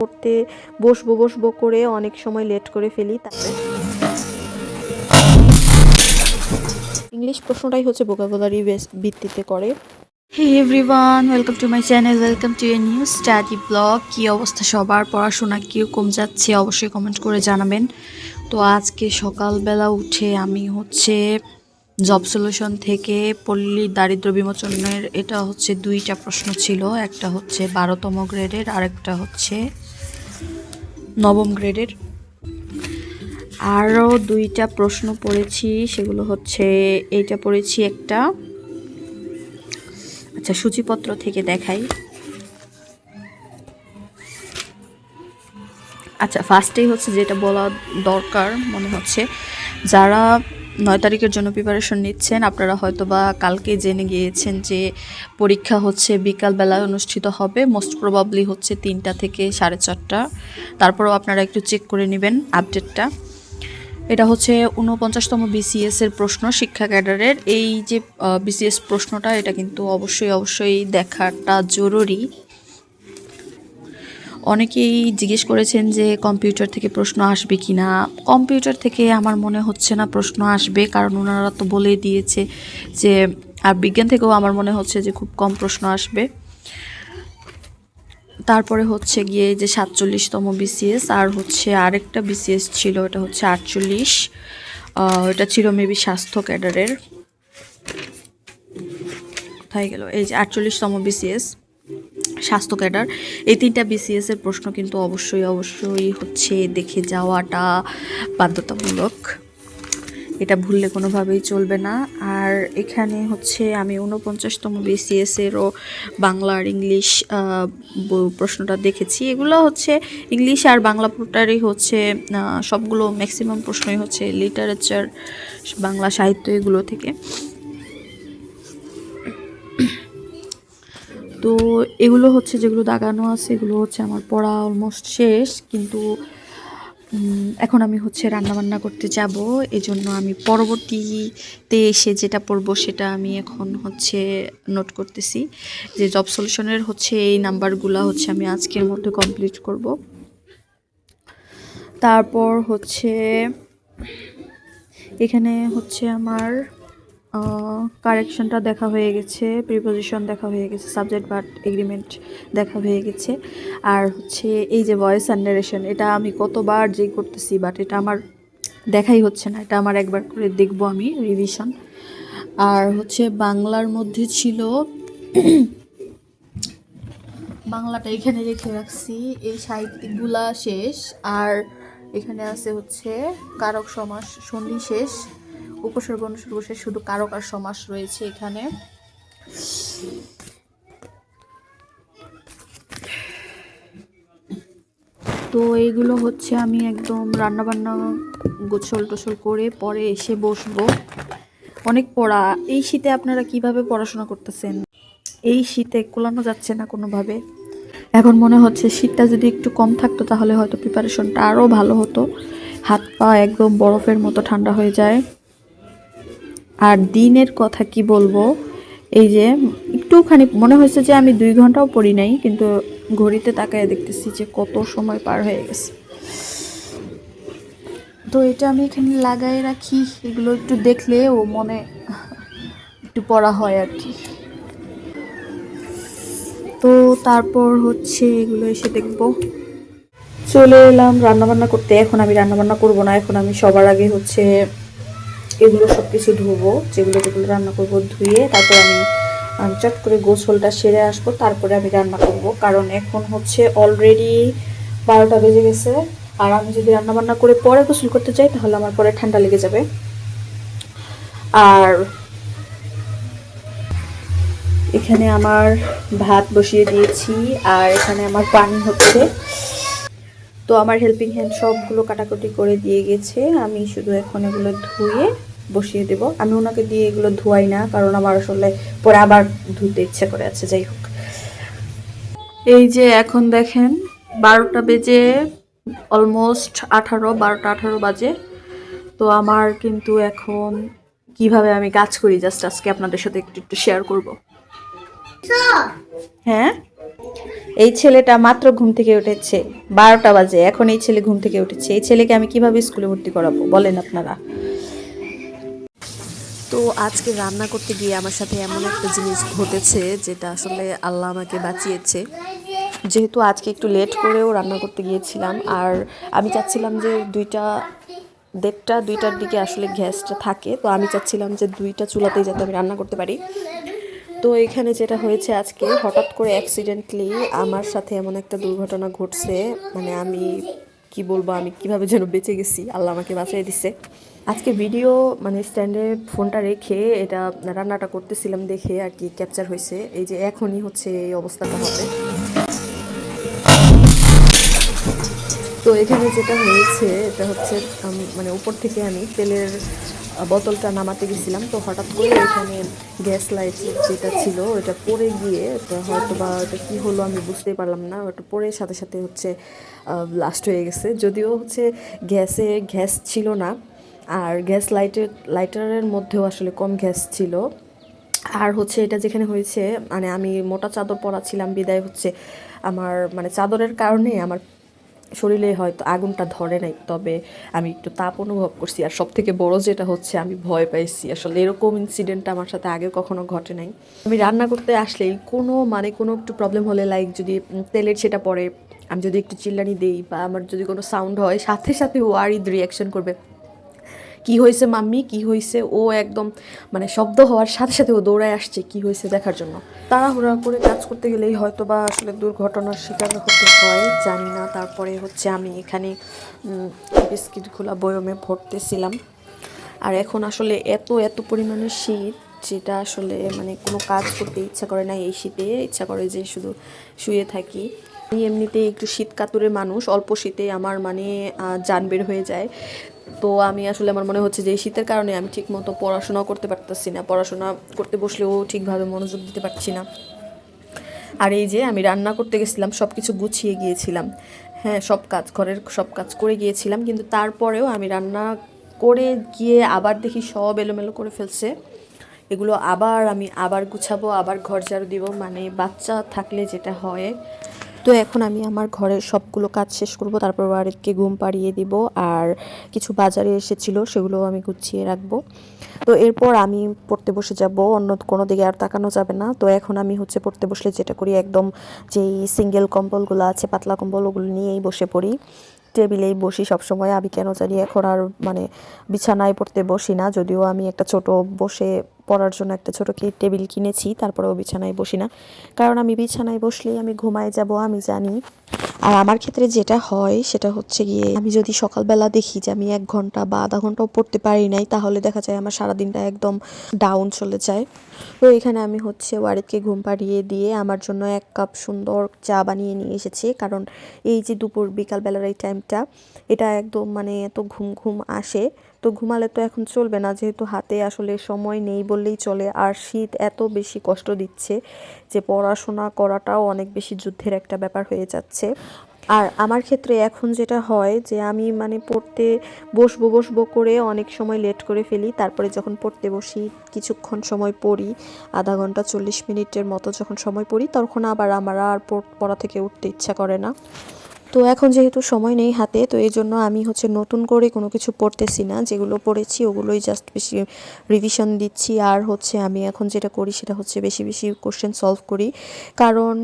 পড়তে বসবো বসবো করে অনেক সময় লেট করে ফেলি, তারপরে ইংলিশ প্রশ্নটাই হচ্ছে ভোকাবুলারি ভিত্তিতে করে। Hey everyone welcome to my channel welcome to a new study blog কী অবস্থা সবার? পড়াশোনা কীরকম যাচ্ছে? অবশ্যই কমেন্ট করে জানাবেন। তো আজকে সকালবেলা উঠে আমি হচ্ছে জব সলিউশন থেকে পল্লী দারিদ্র বিমোচনের, এটা হচ্ছে দুইটা প্রশ্ন ছিল। একটা হচ্ছে বারোতম গ্রেডের আরেকটা হচ্ছে নবম গ্রেডের। আরও দুইটা প্রশ্ন পড়েছি, সেগুলো হচ্ছে, এইটা পড়েছি একটা আচ্ছা সূচিপত্র থেকে দেখাই। আচ্ছা ফার্স্টেই হচ্ছে যেটা বলা দরকার, মনে হচ্ছে, যারা নয় তারিখের জন্য প্রিপারেশন নিচ্ছেন। আপনারা হয়তো বা কালকে জেনে গিয়েছেন যে পরীক্ষা হচ্ছে বিকালবেলায় অনুষ্ঠিত হবে। মোস্ট প্রবাবলি হচ্ছে তিনটা থেকে সাড়ে চারটা। তারপরেও আপনারা একটু চেক করে নেবেন আপডেটটা এটা হচ্ছে ঊনপঞ্চাশতম বিসিএস এর প্রশ্ন শিক্ষা ক্যাডারের। এই যে বিসিএস প্রশ্নটা, এটা কিন্তু অবশ্যই অবশ্যই দেখাটা জরুরি। অনেকেই জিজ্ঞেস করেছেন যে কম্পিউটার থেকে প্রশ্ন আসবে কি না। কম্পিউটার থেকে আমার মনে হচ্ছে না প্রশ্ন আসবে, কারণ ওনারা তো বলেই দিয়েছে যে, আর বিজ্ঞান থেকেও আমার মনে হচ্ছে যে খুব কম প্রশ্ন আসবে। তারপরে হচ্ছে গিয়ে যে সাতচল্লিশতম বিসিএস, আর হচ্ছে আরেকটা বিসিএস ছিল এটা হচ্ছে আটচল্লিশ। এটা ছিল মেবি স্বাস্থ্য ক্যাডারের। কোথায় গেল? এই যে আটচল্লিশতম বিসিএস। স্বাস্থ্য ক্যাডার। এই তিনটা বিসিএস এর প্রশ্ন কিন্তু অবশ্যই অবশ্যই হচ্ছে দেখে যাওয়াটা বাধ্যতামূলক। এটা ভুললে কোনোভাবেই চলবে না। আর এখানে হচ্ছে আমি উনপঞ্চাশতম বিসিএস এরও বাংলা আর ইংলিশ প্রশ্নটা দেখেছি। এগুলো হচ্ছে ইংলিশ আর বাংলা পুরোটারই হচ্ছে সবগুলো ম্যাক্সিমাম প্রশ্নই হচ্ছে লিটারেচার বাংলা সাহিত্য এগুলো থেকে। তো এগুলো হচ্ছে যেগুলো দাগানো আছে, এগুলো হচ্ছে আমার পড়া অলমোস্ট শেষ, কিন্তু এখন আমি হচ্ছে রান্না বান্না করতে যাব। এজন্য আমি পরবর্তীতে এসে যেটা পড়ব সেটা আমি এখন হচ্ছে নোট করতেছি যে জব সলিউশনের হচ্ছে এই নাম্বারগুলো হচ্ছে আমি আজকের মধ্যে কমপ্লিট করব। তারপর হচ্ছে, এখানে হচ্ছে আমার কারেকশনটা দেখা হয়ে গেছে প্রিপোজিশন দেখা হয়ে গেছে সাবজেক্ট বাট এগ্রিমেন্ট দেখা হয়ে গেছে। আর হচ্ছে এই যে ভয়েস অ্যান্ড নারেশন এটা আমি কতবার যে করতেছি বাট এটা আমার দেখাই হচ্ছে না, এটা আমার একবার করে দেখব আমি রিভিশন আর হচ্ছে বাংলার মধ্যে ছিল, বাংলাটা এখানে রেখে রাখছি, এই সাহিত্যিকগুলা শেষ, আর এখানে আছে হচ্ছে কারক সমাস সন্ধি শেষ। উপসর্গ অনুসর্গ শেষ শুধু কারক আর সমাস রয়েছে এখানে। তো এইগুলো হচ্ছে আমি একদম রান্না বান্না গোছল টোছল করে পরে এসে বসবো। অনেক পড়া। এই শীতে আপনারা কীভাবে পড়াশোনা করতেছেন? এই শীতে কোলানো যাচ্ছে না কোনোভাবে? এখন মনে হচ্ছে শীতটা যদি একটু কম থাকতো তাহলে হয়তো প্রিপারেশনটা আরও ভালো হতো। হাত পা একদম বরফের মতো ঠান্ডা হয়ে যায়। আর দিনের কথা কি বলব? এই যে একটুখানি, মনে হয়েছে যে আমি দুই ঘন্টাও পড়ি নাই, কিন্তু ঘড়িতে তাকায় দেখতেছি যে কত সময় পার হয়ে গেছে। তো এটা আমি এখানে লাগাই রাখি, এগুলো একটু দেখলে ও মনে একটু পড়া হয় আর কি। তো তারপর হচ্ছে এগুলো এসে দেখব। চলে এলাম রান্নাবান্না করতে, এখন আমি রান্নাবান্না করব না, এখন আমি সবার আগে হচ্ছে এগুলো সব কিছু ধুবো, যেগুলো যেগুলো রান্না করব ধুয়ে তারপর আমি চট করে গোসলটা সেরে আসব, তারপরে আমি রান্না করব। কারণ এখন হচ্ছে অলরেডি বারোটা বেজে গেছে, আর আমি যদি রান্না বান্না করে পরে গোসল করতে চাই তাহলে আমার পরে ঠান্ডা লেগে যাবে। আর এখানে আমার ভাত বসিয়ে দিয়েছি, আর এখানে আমার পানি হচ্ছে। তো আমার হেল্পিং হ্যান্ড সবগুলো কাটাকুটি করে দিয়ে গেছে, আমি শুধু এখন এগুলো ধুয়ে বসিয়ে দেব। আমি ওনাকে দিয়ে এগুলো ধোয়াই না, কারণ আমার আসলে পরে আবার ধুতে ইচ্ছে করে আছে, যাই হোক। এই যে এখন দেখেন, বারোটা বেজে অলমোস্ট আঠারো, বারোটা আঠারো বাজে। তো আমার কিন্তু এখন কীভাবে আমি কাজ করি, জাস্ট আজকে আপনাদের সাথে একটু একটু শেয়ার করব। হ্যাঁ? এই ছেলেটা মাত্র ঘুম থেকে উঠেছে, বারোটা বাজে। এখন এই ছেলে ঘুম থেকে উঠেছে। এই ছেলেকে আমি কীভাবে স্কুলে ভর্তি করাবো, বলেন আপনারা। তো আজকে রান্না করতে গিয়ে আমার সাথে এমন একটা জিনিস ঘটেছে যেটা আসলে আল্লাহ আমাকে বাঁচিয়েছে। যেহেতু আজকে একটু লেট করেও রান্না করতে গিয়েছিলাম, আর আমি চাচ্ছিলাম যে দুইটা, দেড়টা, দুইটার দিকে আসলে গ্যাসটা থাকে, তো আমি চাচ্ছিলাম যে দুইটা চুলাতেই যাতে আমি রান্না করতে পারি। তো এখানে যেটা হয়েছে আজকে, হঠাৎ করে অ্যাক্সিডেন্টলি আমার সাথে এমন একটা দুর্ঘটনা ঘটছে মানে আমি কি বলব, আমি কীভাবে যেন বেঁচে গেছি, আল্লাহ আমাকে বাঁচিয়ে দিছে। আজকে ভিডিও মানে স্ট্যান্ডে ফোনটা রেখে এটা রান্নাটা করতেছিলাম দেখে আর কি ক্যাপচার হয়েছে। এই যে এখনই হচ্ছে এই অবস্থাটা হবে। তো এখানে যেটা হয়েছে, এটা হচ্ছে মানে উপর থেকে আমি তেলের বোতলটা নামাতে গেছিলাম। তো হঠাৎ করে এখানে গ্যাস লাইট যেটা ছিল ওটা পড়ে গিয়ে হয়তো বা ওটা কী হলো আমি বুঝতেই পারলাম না। ওটা পড়ে সাথে সাথে হচ্ছে লাস্ট হয়ে গেছে। যদিও হচ্ছে গ্যাসে, গ্যাস ছিল না আর গ্যাস লাইটের, লাইটারের মধ্যেও আসলে কম গ্যাস ছিল। আর হচ্ছে এটা যেখানে হয়েছে মানে আমি মোটা চাদর পরা ছিলাম বিদায় হচ্ছে আমার মানে চাদরের কারণে আমার শরীরে হয়তো আগুনটা ধরে নাই, তবে আমি একটু তাপ অনুভব করছি। আর সব থেকে বড় যেটা হচ্ছে, আমি ভয় পাইছি। আসলে এরকম ইনসিডেন্ট আমার সাথে আগে কখনো ঘটে নাই। আমি রান্না করতে আসলেই কোনো মানে কোনো একটু প্রবলেম হলে লাইক যদি তেলের সেটা পড়ে আমি যদি একটু চিল্লানি দেই বা আমার যদি কোনো সাউন্ড হয়, সাথে সাথে ও আর ঈদ রিয়াকশন করবে। কি হয়েছে মাম্মি? কি হয়েছে? ও একদম মানে শব্দ হওয়ার সাথে সাথে ও দৌড়ায় আসছে, কি হয়েছে দেখার জন্য। তাড়াহুড়া করে কাজ করতে গেলেই হয়তো বা আসলে দুর্ঘটনার শিকার হতে হয়, জানি না। তারপরে হচ্ছে আমি এখানে বিস্কিটগুলো বয়মে ভরতেছিলাম। আর এখন আসলে এত এত পরিমাণে শীত, যেটা আসলে মানে কোনো কাজ করতে ইচ্ছা করে না এই শীতে। ইচ্ছা করে যে শুধু শুয়ে থাকি। আমি এমনিতেই একটু শীত কাতুরে মানুষ, অল্প শীতে আমার মানে জান বের হয়ে যায়। তো আমি আসলে আমার মনে হচ্ছে যে এই শীতের কারণে আমি ঠিক মতো পড়াশোনাও করতে পারতেছি না। পড়াশোনা করতে বসলেও ঠিকভাবে মনোযোগ দিতে পারছি না। আর এই যে আমি রান্না করতে গেছিলাম সব কিছু গুছিয়ে গিয়েছিলাম। হ্যাঁ সব কাজ, ঘরের সব কাজ করে গিয়েছিলাম, কিন্তু তারপরেও আমি রান্না করে গিয়ে আবার দেখি সব এলোমেলো করে ফেলছে। এগুলো আবার আমি আবার গুছাবো, আবার ঘর ঝাড়ু দিব। মানে বাচ্চা থাকলে যেটা হয় তো এখন আমি আমার ঘরের সবগুলো কাজ শেষ করব, তারপর বাড়িকে ঘুম পাড়িয়ে দিব আর কিছু বাজারে এসেছিল সেগুলো আমি গুছিয়ে রাখব। তো এরপর আমি পড়তে বসে যাব, অন্য কোনো দিকে আর তাকানো যাবে না। তো এখন আমি হচ্ছে পড়তে বসলে যেটা করি, একদম যেই সিঙ্গেল কম্বলগুলো আছে, পাতলা কম্বল, ওগুলো নিয়েই বসে পড়ি। টেবিলেই বসি সবসময়, আমি কেন জানি এখন আর মানে বিছানায় পড়তে বসি না, যদিও আমি একটা ছোট বসে পড়ার জন্য একটা ছোট কি টেবিল কিনেছি তারপরেও বিছানায় বসি না। কারণ আমি বিছানায় বসলেই আমি ঘুমায় যাব, আমি জানি। আর আমার ক্ষেত্রে যেটা হয়, সেটা হচ্ছে গিয়ে আমি যদি সকালবেলা দেখি যে আমি এক ঘণ্টা বা আধা ঘন্টাও পড়তে পারি নাই, তাহলে দেখা যায় আমার সারাদিনটা একদম ডাউন চলে যায়। তো এখানে আমি হচ্ছে ওয়ারিদকে ঘুম পাড়িয়ে দিয়ে আমার জন্য এক কাপ সুন্দর চা বানিয়ে নিয়ে এসেছি। কারণ এই যে দুপুর বিকালবেলার এই টাইমটা এটা একদম মানে এত ঘুম ঘুম আসে। তো ঘুমালে তো এখন চলবে না, যেহেতু হাতে আসলে সময় নেই বললেই চলে। আর শীত এত বেশি কষ্ট দিচ্ছে যে পড়াশোনা করাটাও অনেক বেশি যুদ্ধের একটা ব্যাপার হয়ে যাচ্ছে। আর আমার ক্ষেত্রে এখন যেটা হয় যে আমি মানে পড়তে বসবো বসবো করে অনেক সময় লেট করে ফেলি। তারপরে যখন পড়তে বসি, কিছুক্ষণ সময় পড়ি, আধা ঘণ্টা চল্লিশ মিনিটের মতো যখন সময় পড়ি, তখন আবার আমার আর পড়- থেকে উঠতে ইচ্ছা করে না। তো এখন যেহেতু সময় নেই হাতে, তো এই জন্য আমি হচ্ছে নতুন করে কোনো কিছু পড়তেছি না। যেগুলো পড়েছি ওগুলোই জাস্ট বেশি রিভিশন দিচ্ছি। আর হচ্ছে আমি এখন যেটা করি সেটা হচ্ছে বেশি বেশি কোশ্চেন সলভ করি। কারণ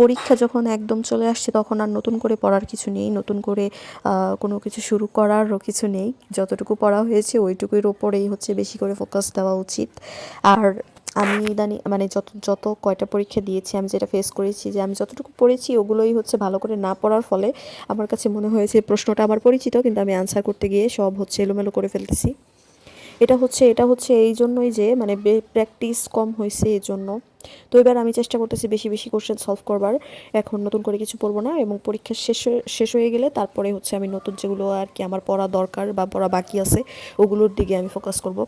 পরীক্ষা যখন একদম চলে আসছে, তখন আর নতুন করে পড়ার কিছু নেই, নতুন করে কোনো কিছু শুরু করারও কিছু নেই। যতটুকু পড়া হয়েছে, ওইটুকুর ওপরেই হচ্ছে বেশি করে ফোকাস দেওয়া উচিত। আর আমি ইদানি মানে যত যত কয়টা পরীক্ষা দিয়েছি, আমি যেটা ফেস করেছি যে, আমি যতটুকু পড়েছি, ওগুলোই হচ্ছে ভালো করে না পড়ার ফলে আমার কাছে মনে হয়েছে প্রশ্নটা আমার পরিচিত, কিন্তু আমি আনসার করতে গিয়ে সব হচ্ছে এলোমেলো করে ফেলতেছি। এটা হচ্ছে এটা হচ্ছে এই জন্যই যে মানে প্র্যাকটিস কম হয়েছে এই জন্য তো এবার আমি চেষ্টা করতেছি বেশি বেশি কোশ্চেন সলভ করবার। এখন নতুন করে কিছু পড়ব না এবং পরীক্ষা শেষ শেষ হয়ে গেলে তারপরে হচ্ছে আমি নতুন যেগুলো আর কি আমার পড়া দরকার বা পড়া বাকি আছে, ওগুলোর দিকে আমি ফোকাস করব।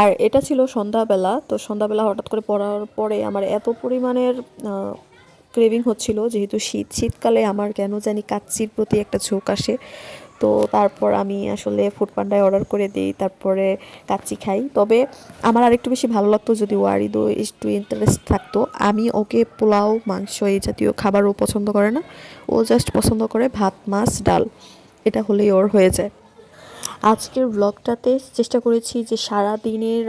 আর এটা ছিল সন্ধ্যাবেলা, তো সন্ধ্যাবেলা হঠাৎ করে পড়ার পরে আমার এত পরিমাণের ক্রেভিং হচ্ছিল, যেহেতু শীত, শীতকালে আমার কেন জানি কাচ্চির প্রতি একটা ঝোঁক আসে। তো তারপর আমি আসলে ফুড পান্ডায় অর্ডার করে দিই, তারপরে কাচ্চি খাই। তবে আমার আরেকটু বেশি ভালো লাগতো যদি ওয়ারিদও একটু ইন্টারেস্ট থাকতো। আমি ওকে পোলাও, মাংস এই জাতীয় খাবারও পছন্দ করে না। ও জাস্ট পছন্দ করে ভাত, মাছ, ডাল। এটা হলেই ওর হয়ে যায়। আজকের ব্লগটাতে চেষ্টা করেছি যে সারা দিনের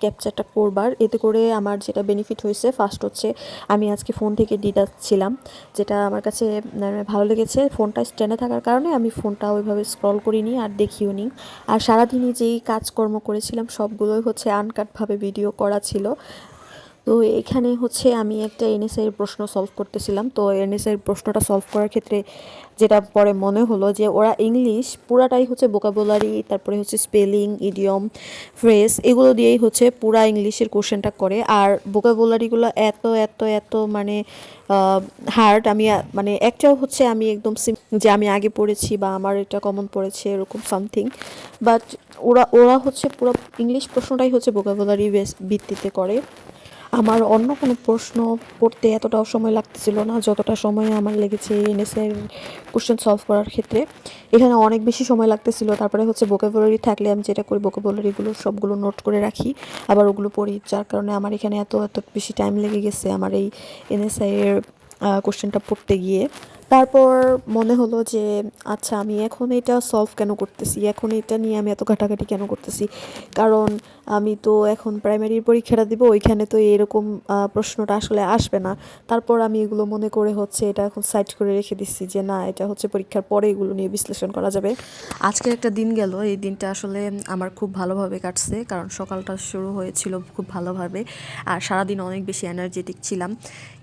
ক্যাপচারটা করবার। এতে করে আমার যেটা বেনিফিট হয়েছে ফার্স্ট হচ্ছে আমি আজকে ফোন থেকে ডিটাচ ছিলাম, যেটা আমার কাছে মানে ভালো লেগেছে। ফোনটা স্ট্যান্ডে থাকার কারণে আমি ফোনটা ওইভাবে স্ক্রল করিনি আর দেখিও নি। আর সারাদিনই যেই কাজকর্ম করেছিলাম, সবগুলোই হচ্ছে আনকাটভাবে ভিডিও করা ছিল। তো এখানে হচ্ছে আমি একটা এনএসআই এর প্রশ্ন সলভ করতেছিলাম। তো এনএসআই এর প্রশ্নটা সলভ করার ক্ষেত্রে যেটা পরে মনে হলো যে ওরা ইংলিশ পুরাটাই হচ্ছে বোকাবুলারি তারপরে হচ্ছে স্পেলিং ইডিয়ম ফ্রেজ এগুলো দিয়েই হচ্ছে পুরা ইংলিশের কোশ্চেনটা করে। আর বোকাবুলারিগুলো এত এত এত মানে হার্ড আমি মানে একটাও হচ্ছে আমি একদম যে আমি আগে পড়েছি বা আমার এটা কমন পড়েছে, এরকম সামথিং বাট ওরা ওরা হচ্ছে পুরো ইংলিশ প্রশ্নটাই হচ্ছে বোকাবুলারি ভিত্তিতে করে। আমার অন্য কোনো প্রশ্ন পড়তে এতটাও সময় লাগতেছিল না, যতটা সময় আমার লেগেছে এনএসের কোশ্চেন সলভ করার ক্ষেত্রে। এখানে অনেক বেশি সময় লাগতেছিল, তারপরে হচ্ছে বোকেবলারি থাকলে আমি যেটা করি বোকেবলারিগুলো সবগুলো নোট করে রাখি, আবার ওগুলো পড়ি, যার কারণে আমার এখানে এত এত বেশি টাইম লেগে গেছে আমার এই এনএসআই এর কোশ্চেনটা পড়তে গিয়ে। তারপর মনে হলো যে আচ্ছা আমি এখন এটা সলভ কেন করতেছি? এখন এটা নিয়ে আমি এত ঘাটাঘাটি কেন করতেছি? কারণ আমি তো এখন প্রাইমারির পরীক্ষাটা দিব, ওইখানে তো এরকম প্রশ্নটা আসলে আসবে না। তারপর আমি এগুলো মনে করে হচ্ছে এটা এখন সাইড করে রেখে দিচ্ছি যে, না, এটা হচ্ছে পরীক্ষার পরে এগুলো নিয়ে বিশ্লেষণ করা যাবে। আজকে একটা দিন গেল, এই দিনটা আসলে আমার খুব ভালোভাবে কাটছে, কারণ সকালটা শুরু হয়েছিল খুব ভালোভাবে, আর সারাদিন অনেক বেশি এনার্জেটিক ছিলাম।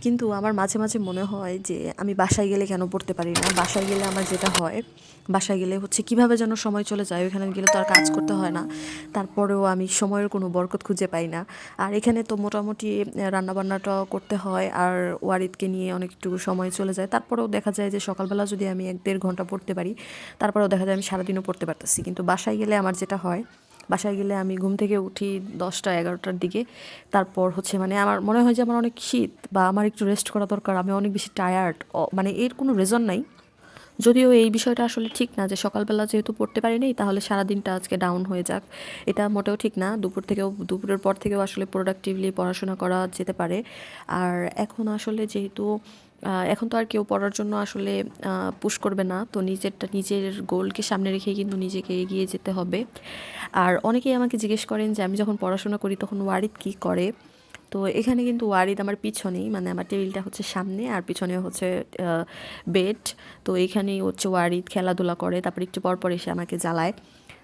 কিন্তু আমার মাঝে মাঝে মনে হয় যে, আমি বাসায় গেলে কেন পড়তে পারি না। বাসায় গেলে আমার যেটা হয়, বাসায় গেলে হচ্ছে কীভাবে যেন সময় চলে যায়, ওইখানে গেলে তো আর কাজ করতে হয় না। তারপরেও আমি সময়ের কোনো বরকত খুঁজে পাই না। আর এখানে তো মোটামুটি রান্নাবান্নাটাও করতে হয় আর ওয়ারিদকে নিয়ে অনেকটু সময় চলে যায়। তারপরেও দেখা যায় যে সকালবেলা যদি আমি এক দেড় ঘণ্টা পড়তে পারি, তারপরেও দেখা যায় আমি সারাদিনও পড়তে পারতেছি। কিন্তু বাসায় গেলে আমার যেটা হয় বাসায় গেলে আমি ঘুম থেকে উঠি দশটা, এগারোটার দিকে। তারপর হচ্ছে মানে আমার, মনে হয় যে আমার অনেক শীত বা আমার একটু রেস্ট করা দরকার, আমি অনেক বেশি টায়ার্ড মানে এর কোনো রিজন নাই। যদিও এই বিষয়টা আসলে ঠিক না যে সকালবেলা যেহেতু পড়তে পারিনি, তাহলে সারাদিনটা আজকে ডাউন হয়ে যাক। এটা মোটেও ঠিক না। দুপুর থেকেও, দুপুরের পর থেকেও আসলে প্রোডাক্টিভলি পড়াশোনা করা যেতে পারে। আর এখন আসলে যেহেতু এখন তো আর কেউ পড়ার জন্য আসলে পুশ করবে না। তো নিজেরটা, নিজের গোলকে সামনে রেখে কিন্তু নিজেকে এগিয়ে যেতে হবে। আর অনেকেই আমাকে জিজ্ঞেস করেন যে আমি যখন পড়াশোনা করি তখন ওয়ারিদ কী করে? তো এখানে কিন্তু ওয়ারিদ আমার পিছনেই মানে আমার টেবিলটা হচ্ছে সামনে আর পিছনে হচ্ছে বেড। তো এখানেই হচ্ছে ওয়ারিদ খেলাধুলা করে, তারপর একটু পর পর এসে আমাকে জ্বালায়।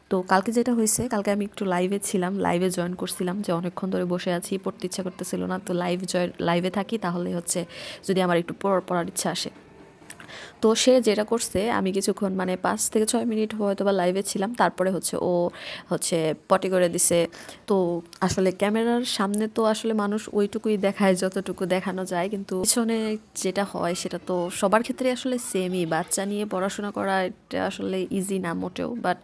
তো কালকে যেটা হয়েছে, কালকে আমি একটু লাইভে ছিলাম লাইভে জয়েন করছিলাম যে অনেকক্ষণ ধরে বসে আছি, পড়তে ইচ্ছা করতেছিল না। তো লাইভ জয় লাইভে থাকি, তাহলে হচ্ছে যদি আমার একটু পড়- পড়ার ইচ্ছা আসে। তো সে যেটা করছে, আমি কিছুক্ষণ মানে পাঁচ থেকে ছয় মিনিট হয়তো বা লাইভে ছিলাম, তারপরে হচ্ছে ও হচ্ছে পটি করে দিছে। তো আসলে ক্যামেরার সামনে তো আসলে মানুষ ওইটুকুই দেখায়, যতটুকু দেখানো যায়। কিন্তু পিছনে যেটা হয়, সেটা তো সবার ক্ষেত্রে আসলে সেমই বাচ্চা নিয়ে পড়াশোনা করা, এটা আসলে ইজি না মোটেও। বাট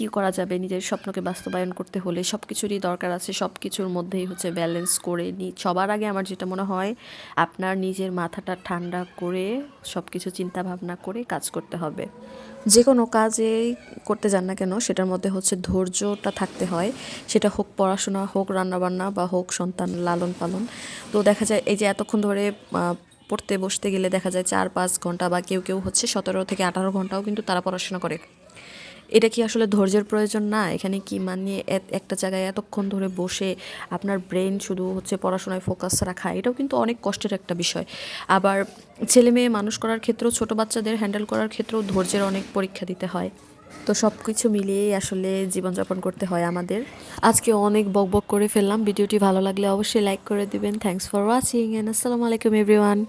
কি করা যাবে নিজের স্বপ্নকে বাস্তবায়ন করতে হলে? সব কিছুরই দরকার আছে সব কিছুর মধ্যেই হচ্ছে ব্যালেন্স করে নি, সবার আগে আমার যেটা মনে হয়, আপনার নিজের মাথাটা ঠান্ডা করে সব কিছু চিন্তা ভাবনা করে কাজ করতে হবে। যে কোনো কাজে করতে যান না কেন, সেটার মধ্যে হচ্ছে ধৈর্যটা থাকতে হয়। সেটা হোক পড়াশোনা, হোক রান্নাবান্না বা হোক সন্তান লালন পালন। তো দেখা যায়, এই যে এতক্ষণ ধরে পড়তে বসতে গেলে দেখা যায় চার পাঁচ ঘণ্টা বা কেউ কেউ হচ্ছে সতেরো থেকে আঠারো ঘন্টাও কিন্তু তারা পড়াশোনা করে। এটা কি আসলে ধৈর্যের প্রয়োজন না? এখানে কি মানে এত- একটা জায়গায় এতক্ষণ ধরে বসে আপনার ব্রেন শুধু হচ্ছে পড়াশোনায় ফোকাস রাখা, এটাও কিন্তু অনেক কষ্টের একটা বিষয়। আবার ছেলে মেয়ে মানুষ করার ক্ষেত্রেও, ছোট বাচ্চাদের হ্যান্ডেল করার ক্ষেত্রেও ধৈর্যের অনেক পরীক্ষা দিতে হয়। তো সব কিছু মিলিয়েই আসলে জীবনযাপন করতে হয় আমাদের। আজকে অনেক বক বক করে ফেললাম। ভিডিওটি ভালো লাগলে অবশ্যই লাইক করে দিবেন। থ্যাংকস ফর ওয়াচিং অ্যান্ড আসসালামু আলাইকুম এভরিওয়ান